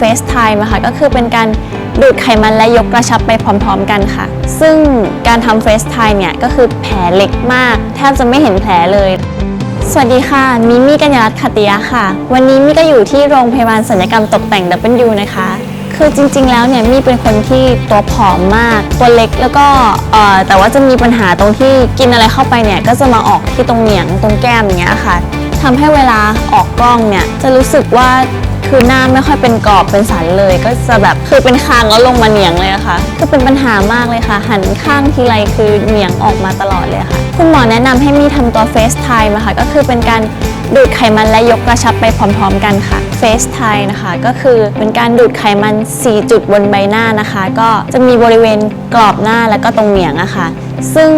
FaceTime ค่ะก็คือเป็นการดูดไขมันและยกกระชับไปพร้อมๆกันค่ะ ซึ่งการทำ FaceTime เนี่ยก็คือแผลเล็กมาก แทบจะไม่เห็นแผลเลย สวัสดีค่ะ มิมี่กัญญรัตน์ขัตติยะค่ะ วันนี้มี่ก็อยู่ที่โรงพยาบาลศัลยกรรมตกแต่ง W นะคะ คือจริงๆแล้วเนี่ยมี่เป็นคนที่ตัวผอมมาก ตัวเล็กแล้วก็เอ่อแต่ว่าจะมีปัญหาตรงที่กินอะไรเข้าไปเนี่ยก็จะมาออกที่ตรงเหนียงตรงแก้มอย่างเงี้ยค่ะทำให้เวลาออกกล้องเนี่ยจะรู้สึกว่า คือหน้าไม่ค่อยเป็นกรอบเป็นสันเลย ก็จะแบบคือเป็นคางแล้วลงมาเหนียงเลยอะค่ะคือเป็นปัญหามากเลยค่ะ หันข้างทีไรคือเหนียงออกมาตลอดเลยค่ะ คุณหมอแนะนำให้มีทำตัว FaceTime อะค่ะก็คือเป็นการ ดูดไขมันและยกกระชับไปพร้อมๆกันค่ะ FaceTime นะคะ ก็คือเป็นการดูดไขมัน 4 จุดบนใบหน้านะคะ ก็จะมีบริเวณกรอบหน้าและก็ตรงเหนียงอะค่ะซึ่ง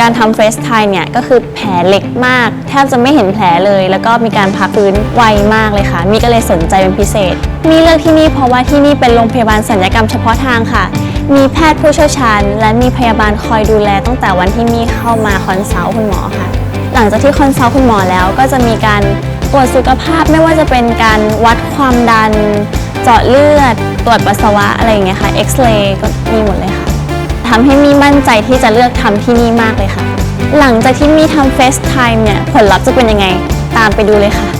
การทำ FaceTime เนี่ยก็คือแผลเล็กมาก แทบจะไม่เห็นแผลเลย แล้วก็มีการพักฟื้นไวมากเลยค่ะ มีก็เลยสนใจเป็นพิเศษ มีเลือกที่นี่เพราะว่าที่นี่เป็นโรงพยาบาลศัลยกรรมเฉพาะทางค่ะ มีแพทย์ผู้เชี่ยวชาญ และมีพยาบาลคอยดูแลตั้งแต่วันที่มีเข้ามาคอนซัลท์คุณหมอค่ะ ลังจากที่คอนซัลท์คุณหมอแล้ว ก็จะมีการตรวจสุขภาพไม่ว่าจะเป็นการวัดความดัน เจาะเลือด ตรวจปัสสาวะอะไรอย่างเงี้ยค่ะเอ็กซเรย์ก็มีหมดเลยค่ะทำให้มีมั่นใจที่จะเลือกทำที่นี่มากเลยค่ะ หลังจากที่มีทำเฟสไทม์เนี่ยผลลัพธ์จะเป็นยังไงตามไปดูเลยค่ะ